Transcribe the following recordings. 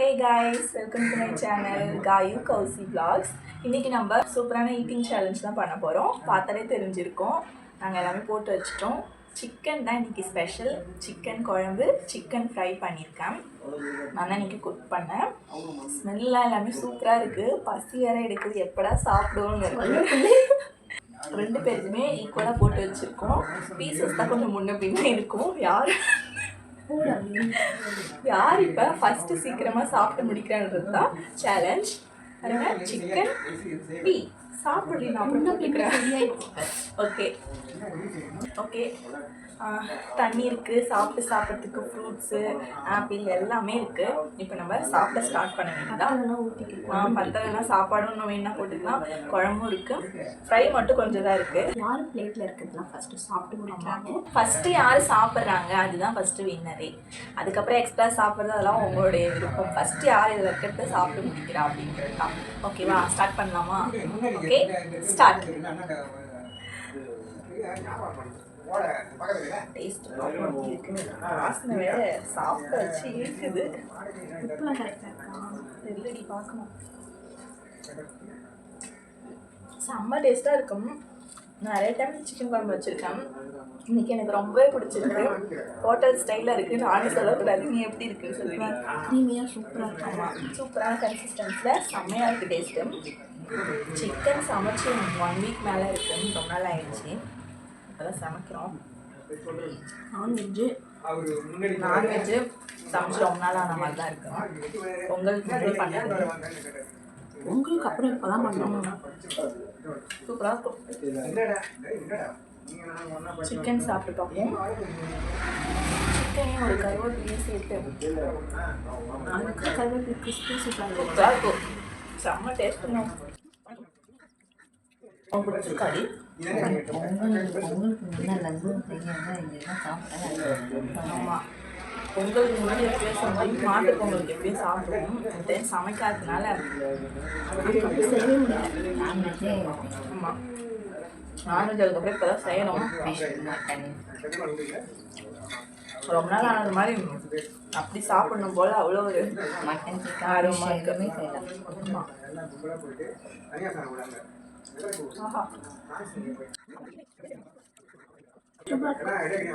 Hey guys welcome to my channel Gayu Kausi vlogs இன்றைக்கி நம்ம சூப்பரான ஈட்டிங் சேலஞ்ச் தான் பண்ண போகிறோம் பார்த்தாலே தெரிஞ்சிருக்கோம். நாங்கள் எல்லாமே போட்டு வச்சிட்டோம். சிக்கன் தான் இன்றைக்கி ஸ்பெஷல் சிக்கன் குழம்பு சிக்கன் ஃப்ரை பண்ணியிருக்கேன். நான் தான் இன்றைக்கி குக் பண்ணேன். ஸ்மெல்லாம் எல்லாமே சூப்பராக இருக்குது பசி வேற எடுக்குது. எப்படா சாப்பிடுவோங்கிறது ரெண்டு பேருக்குமே ஈக்குவலாக போட்டு வச்சுருக்கோம். பீசஸ் தான் கொஞ்சம் முன்ன பின்ன இருக்கும். யார் யார் இப்போ ஃபஸ்ட்டு சீக்கிரமாக சாப்பிட்டு முடிக்கிறான்றது தான் சேலஞ்ச் அதனால் சிக்கன் பி சாப்பிட்றேன் நான் அப்புறம் ஓகே ஓகே தண்ணி இருக்குது சாப்பிட்டு சாப்பிட்றதுக்கு ஃப்ரூட்ஸு ஆப்பிள் எல்லாமே இருக்குது இப்போ நம்ம சாப்பிட ஸ்டார்ட் பண்ண வேண்டியதான் பத்தலைன்னா சாப்பாடும் இன்னும் வேணா போட்டுக்கலாம். குழம்பும் இருக்குது ஃப்ரை மட்டும் கொஞ்சம் தான் இருக்குது யார் பிளேட்ல இருக்கிறதுலாம் ஃபர்ஸ்ட் சாப்பிட்டு முடிக்கிறாங்க? ஃபஸ்ட்டு யார் சாப்பிட்றாங்க? அதுதான் ஃபஸ்ட்டு வின்னரே அதுக்கப்புறம் எக்ஸ்ட்ரா சாப்பிட்றது அதெல்லாம் உங்களுடைய விருப்பம். ஃபஸ்ட்டு யார் இதில் இருக்கிறத சாப்பிட்டு முடிக்கிறா அப்படின்றது தான். ஓகேவா ஸ்டார்ட் பண்ணலாமா? ஓகே ஸ்டார்ட் டேஸ்ட் இருக்குது வாசனை வேற சாப்பிட வச்சு இருக்குது உப்புலாம் கரெக்டாக இருக்கா? தெரியலடி பார்க்கணும். செம்ம டேஸ்ட்டாக இருக்கும். நிறைய டைம் சிக்கன் குழம்பு வச்சுருக்கேன். இன்னைக்கு எனக்கு ரொம்பவே பிடிச்சிருக்கு. ஹோட்டல் ஸ்டைலில் இருக்குது நானும் சொல்லக்கூடாது நீ எப்படி இருக்குன்னு சொல்லுவீங்க க்ரீமியாக சூப்பராக இருக்கா? ஆமாம் சூப்பரான கன்சிஸ்டன்ஸில் செம்மையாக இருக்குது டேஸ்ட்டு சிக்கன் சமைச்சு ஒன் வீக் மேலே இருக்குன்னு ரொம்ப நாள் ஆயிடுச்சு. இப்போதான் சமைக்கிறோம். நான்வெஜ்ஜு நான்வெஜ்ஜு சமைச்சு ரொம்ப நாள் ஆன மாதிரி தான் இருக்கும் பொங்கலுக்கு பண்ணது உங்களுக்கு அப்புறம் இப்போ தான் பண்ணணும் சூப்பராக இருக்கும். சிக்கன் சாப்பிட்டு பார்ப்போம் சிக்கனையும் ஒரு கருவேப்பிலையும் சேர்த்து. அதுக்கு கருவேப்பிலை கிறிஸ்பி சூப்பராக இருக்கும். சூப்பராக இருக்கும் செம்ம டேஸ்ட் ஆமாம் பொங்கலுக்கு முன்னாடி எப்படியோ மாட்டு பொங்கலுக்கு எப்படியோ சாப்பிடுவோம். டைம் சமைக்காததுனால செய்யவே முடியல ஆமாம் நான்வெஜ் அதுக்கப்புறம் இப்போ தான் செய்யணும். ரொம்ப நாள் ஆனது மாதிரி அப்படி சாப்பிடணும் போல அவ்வளோ ஒரு ஆர்வமாக இருக்கு. ஆமா.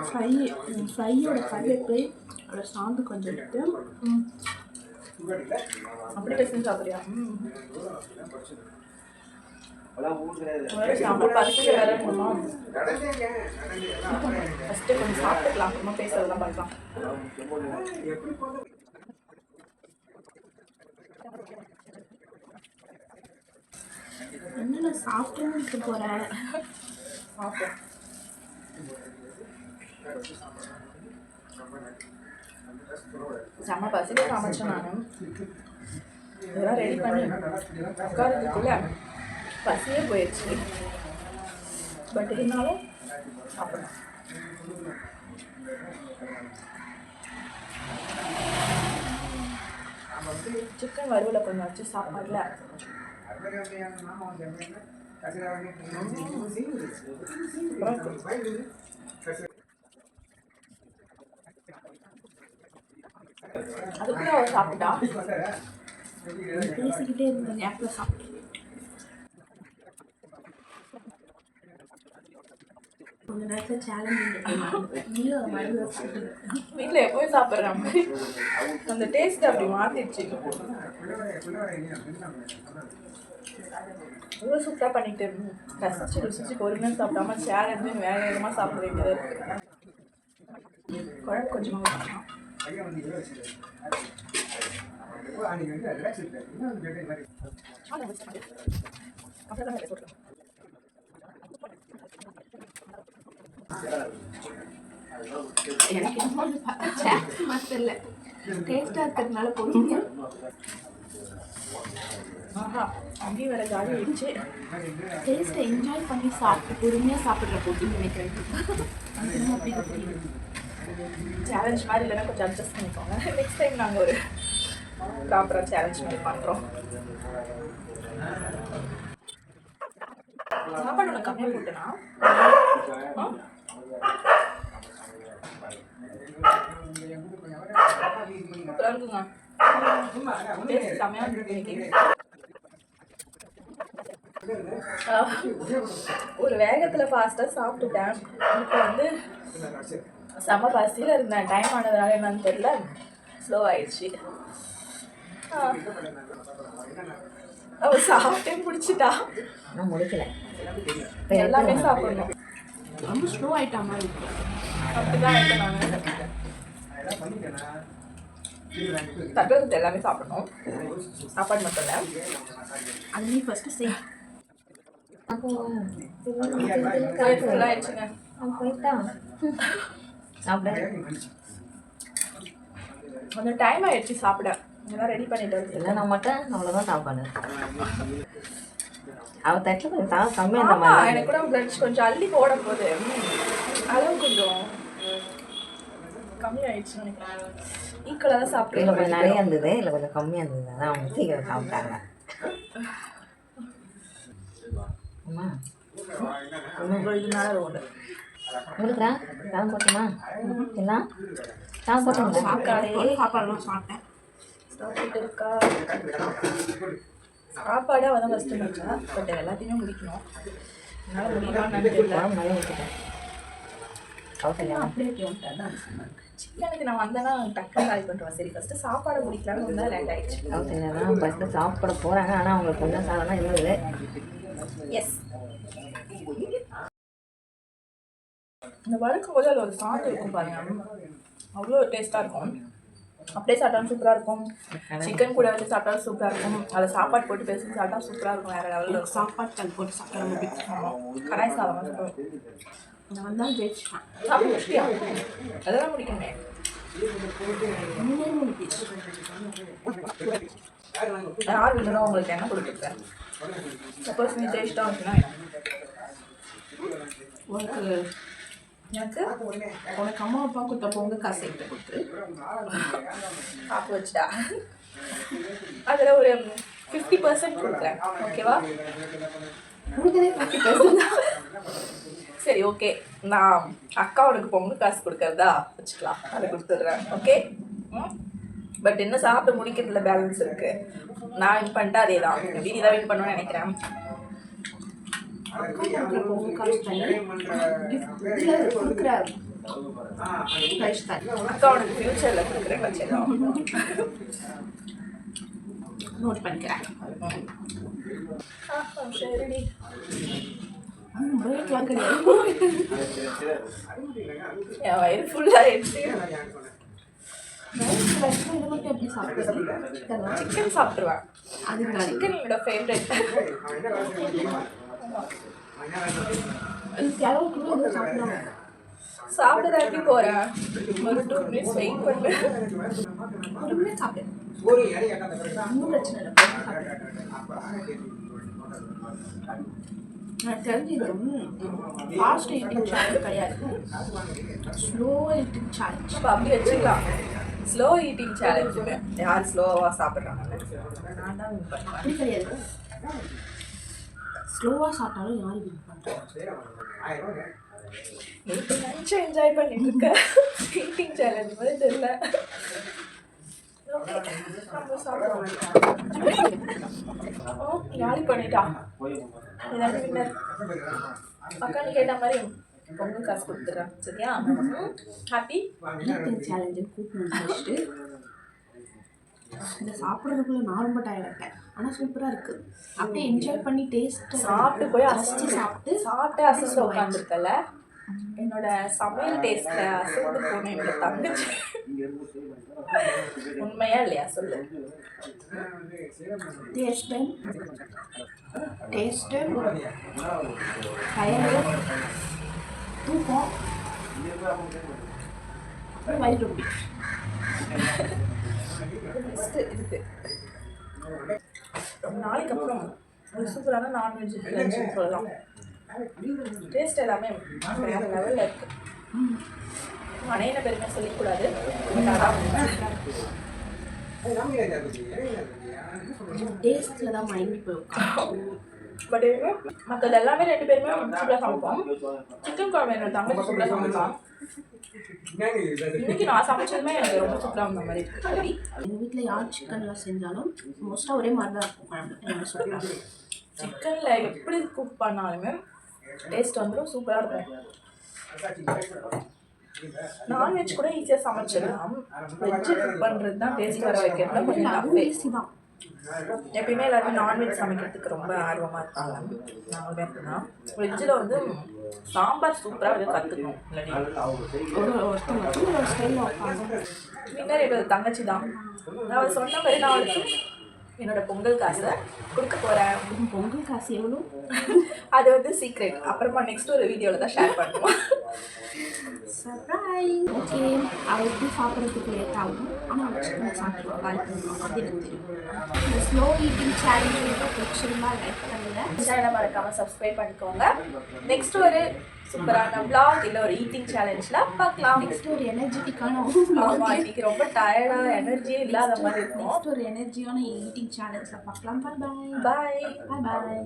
ஃப்ரை ஃப்ரையோட கருவேப்பிலை அதோட சாந்து கொஞ்சம் ம். அப்படி பேசி சாப்பிட்றியா? ஃபஸ்ட்டு கொஞ்சம் சாப்பிட்டுக்கலாம் அப்புறமா பேசுறதெல்லாம் பார்க்கலாம் என்னென்ன சாப்பிட்டு இருக்க போகிறேன் செம்ம பசிக்க சமைச்சேன் நான். இதெல்லாம் ரெடி பண்ணி உட்காரதுக்குள்ள பசியே போயிடுச்சு பட் இருந்தாலும் சாப்பிடலாம். சிக்கன் வறுவலை கொஞ்சம் வச்சு சாப்பாடில் அதுக்குள்ள அவள் சாப்பிட்டா? பேசிக்கிட்டே இருந்த நேரத்தில் கொஞ்ச நேரத்தில் சேலஞ்ச் மாதிரி வீட்டில் எப்போயும் சாப்பிட்ற மாதிரி அந்த டேஸ்ட் அப்படி மாற்றிடுச்சு இவ்வளோ சூப்பராக பண்ணிட்டு ரசிச்சு ருசிச்சு பொறுமையாக சாப்பிடாம சேர் சேலஞ்சு வேக வேகமாக சாப்பிட வேண்டியதாக குழம்பு கொஞ்சமாக அப்புறம் எனக்கு என்னமோ அது பார்த்தா மாதிரி தெரியல டேஸ்ட்டாக இருக்கிறதுனால பொறுமையா ஆஹா அங்கேயும் வேற காலி ஆயிடுச்சு டேஸ்ட்டை என்ஜாய் பண்ணி சாப்பிட்டு பொறுமையாக சாப்பிட்ற போட்டுன்னு நினைக்கிறேன் அப்படி சேலஞ்ச் மாதிரி இல்லைன்னா கொஞ்சம் அட்ஜஸ்ட் பண்ணிக்கோங்க நெக்ஸ்ட் டைம் நாங்கள் ஒரு ப்ராப்பராக சேலஞ்ச் மாதிரி பண்ணுறோம் சாப்பாடு ஒன்று கம்மியாக போட்டேனா? இருக்குங்க செம்மையாக இருக்கு ஒரு வேகத்தில் ஃபாஸ்ட்டாக சாப்பிட்டுட்டேன். இப்போ வந்து செம பசியில் இருந்தேன். டைம் ஆனதுனால என்னன்னு தெரியல. ஸ்லோ ஆயிடுச்சு. ஆ. அவ சாப்பிட்டே பிடிச்சிட்டா நான் முடிக்கல எல்லாமே சாப்பிடணும். ரொம்ப ஸ்லோ ஆயிட்டா மாதிரி அப்படிதான் நான். தட்டுறது எல்லாமே சாப்பிடணும். சாப்பாடு மட்டும் இல்லை. அது நீ ஃபஸ்ட்டு செய். கொஞ்சம் டைம் ஆயிடுச்சு சாப்பிட இதெல்லாம் ரெடி பண்ணிட்டு வந்து இல்லைன்னா மட்டும் அவ்வளோதான் சாப்பாடு அவ தட்டில் கொஞ்சம் கம்மியாக எனக்கு கூட பிளட் கொஞ்சம் அள்ளி போட போகுது அளவு கொஞ்சம் கம்மி ஆயிடுச்சு நினைக்கிறேன் ஈக்குவலாக தான் இதில் கொஞ்சம் நிறைய இருந்தது. இல்லை கொஞ்சம் கம்மியாக இருந்தது. அதான் அவங்க சீக்கிரம் சாப்பிட்டாங்க. உங்களுக்குறா சாதம் போட்டுமா? எல்லாம்? சாதம் போட்டுங்களா சாப்பாடே சாப்பாடுலாம் சாப்பிட்டேன். சாப்பிட்டு இருக்கா? சாப்பாடு அவள் தான் ஃபஸ்ட்டு முடிச்சா. பட் எல்லாத்தையுமே முடிக்கணும். என்னால் ஊற்றிட்டேன் கௌசல்யா அப்படியே கேட்டேன் சிக்கனுக்கு நான் வந்தேன்னா டக்குனு கால் பண்ணுறேன் சரி ஃபஸ்ட்டு சாப்பாடு முடிக்கலாம்னு வந்தால் ஆயிடுச்சு. கௌசல்யா தான் ஃபஸ்ட்டு சாப்பிட போகிறாங்க ஆனால் அவங்களுக்கு கொஞ்சம் சாதம் தான் இருந்தது எஸ் இந்த வறுக்கும் போது அதில் ஒரு சாந்து இருக்கும் பாருங்க. அவ்வளோ டேஸ்ட்டாக இருக்கும். அப்படியே சாப்பிட்டாலும் சூப்பராக இருக்கும். சிக்கன் கூட வச்சு சாப்பிட்டாலும் சூப்பராக இருக்கும். அதில் சாப்பாடு போட்டு பேசி சாப்பிட்டா சூப்பராக இருக்கும். வேறு லெவலில் சாப்பாடு போட்டு சாப்பிட ஆமாம் கடாய் சாதம் நான் தான் ஜெயிச்சிட்டேன் சாப்பிட முடியா? அதெல்லாம் முடிக்கணுமே. யார் இல்லைன்னா உங்களுக்கு என்ன கொடுத்துருக்கேன் சப்போஸ் நீ டேஸ்ட்டாக வந்துச்சுன்னா உனக்கு எனக்கு உனக்கு அம்மா அப்பா கொடுத்த பொங்க காசு என்கிட்ட கொடுத்து காப்பு வச்சுட்டா அதில் ஒரு ஃபிஃப்டி பர்சன்ட் கொடுக்குறேன். ஓகேவா? கொடுத்ததே ஃபிஃப்டி பர்சன்ட் சரி ஓகே. நான் அக்கா உனக்கு பொங்கல் காசு கொடுக்கறதா? வச்சுக்கலாம். அதை கொடுத்துட்றேன். ஓகே? பட் இன்னும் சாப்பிட்டு முடிக்கிறதுல பேலன்ஸ் இருக்கு. நான் வின் பண்ணிட்டு அதே தான் வீதி தான் வின் பண்ணுவேன்னு நினைக்கிறேன் பொங்க காசு தண்ணி இதில் கொடுக்குற ப்ரைஸ் தான் அக்கா உனக்கு ஃபியூச்சரில் நோட் பண்ணிக்கிறேன். சரிடி பிரேக்லாம் கிடையாது என் வயிறு ஃபுல்லாகிடுச்சு சிக்கன் சாப்பிட்ருவேன் அது சிக்கன் என்னோட ஃபேவரட் இதுக்கு அளவுக்கு ஒரு டூ மினிட்ஸ் வெயிட் பண்ணு பொறுமையாக சாப்பிடு ஒன்றும் பிரச்சனை இல்லை பொறுமையா தெரிஞ்சு இது ஃபாஸ்ட் ஈட்டிங் சேலஞ்ச் கிடையாது ஸ்லோ ஈட்டிங் சேலஞ்ச் அப்போ அப்படி வச்சுக்கலாம் ஸ்லோ ஈட்டிங் யார் ஸ்லோவாக சாப்பிட்றாங்க நான் தான் அப்படி கிடையாது ஸ்லோவாக சாப்பிட்டாலும் யாரும் வின் பண்ணுறாங்க என்ஜாய் பண்ணிட்டு இருக்க ஈட்டிங் சேலஞ்ச் மாதிரி தெரியல. காலி பண்ணிட்டா? இதாண்டி வின்னர் அக்கா நீ கேட்ட மாதிரி பொங்கல் காசு கொடுத்துட்றேன். சரியா? ஹாப்பி சேலஞ்சை கூட்டணும் ஃபஸ்ட்டு இதை சாப்பிட்றதுக்குள்ள நான் ரொம்ப டயர்டாகிட்டேன் ஆனால் சூப்பராக இருக்குது அப்படியே என்ஜாய் பண்ணி டேஸ்ட் சாப்பிட்டு போய் அசைச்சு சாப்பிட்டு சாப்பிட்டு அசைச்சு உட்காந்துருக்கல என்னோட சமையல் டேஸ்ட்ல அசைந்து போன என்னோட தங்கச்சி. உண்மையா இல்லையா? சொல்லு. டேஸ்ட்டு டேஸ்ட்டு டயர்டு தூக்கம். வயிறு இதுக்கு. ரொம்ப நாளைக்கு அப்புறம். ஒரு சூப்பரான நான்வெஜ் லஞ்சுன்னு சொல்லலாம். டேஸ்ட் எல்லாமே வேற லெவலில் இருக்கு. அணையின பெருமை சொல்லிக்கூடாது. டேஸ்ட்டில் தான் மைண்ட் போய் பட் மற்றது எல்லாமே ரெண்டு பேருமே சூப்பராக சமைப்போம். சிக்கன் குழம்பு என்னோட தங்கச்சி சூப்பராக சமைப்பான் இன்னைக்கு நான் சமைச்சதுமே எனக்கு ரொம்ப சூப்பராக இருந்த மாதிரி. எங்கள் வீட்டில் யார் சிக்கன்லாம் செஞ்சாலும் மோஸ்ட்டாக ஒரே மாதிரி தான் இருக்கும் குழம்பு. சிக்கனில் எப்படி குக் பண்ணாலுமே டேஸ்ட் வந்துடும் சூப்பராக இருக்கும். நான்வெஜ் கூட ஈஸியாக சமைச்சிடலாம். வெஜ்ஜு குக் பண்ணுறது தான் டேஸ்ட் வர வைக்கிறது கொஞ்சம் ஈஸி தான். எப்பயுமே எல்லாருமே நான்வெஜ் சமைக்கிறதுக்கு ரொம்ப ஆர்வமாக இருக்காங்க நாங்கள் அப்படின்னா வெஜ்ஜில் வந்து சாம்பார் சூப்பராக வந்து கற்றுக்கணும் இல்லாட்டி ஒரு என்னோட தங்கச்சி தான் நான் சொன்ன மாதிரி நான் என்னோட பொங்கல் காசை கொடுக்க போகிறேன் பொங்கல் காசு எவ்வளோ அது வந்து சீக்ரெட் அப்புறமா நெக்ஸ்ட் ஒரு வீடியோவில் தான் ஷேர் பண்ணுவோம். சர்ப்ரைஸ் ஓகே அவள் எப்படி சாப்பிட்றதுக்கு லேட் ஆகும்? ஆனால் சிக்கன் கால் பண்ணுவோம் அது எனக்கு தெரியும். இந்த ஸ்லோ ஈட்டிங் சேலஞ்ச் பிடிச்சிருந்தா லைக் பண்ணுங்கள் சேனலை மறக்காமல் சப்ஸ்கிரைப் பண்ணிக்கோங்க. நெக்ஸ்ட் ஒரு சூப்பரான vlog இல்லை ஒரு ஈட்டிங் சேலஞ்சில் பார்க்கலாம். நெக்ஸ்ட் ஒரு எனர்ஜெட்டிக்கான ஆமா இன்னைக்கு ரொம்ப டயர்டாக எனர்ஜியே இல்லாத மாதிரி இருக்கும். நெக்ஸ்ட் ஒரு எனர்ஜியான ஈட்டிங் சேலஞ்சில் பார்க்கலாம். பாய் பாய் பாய் பாய்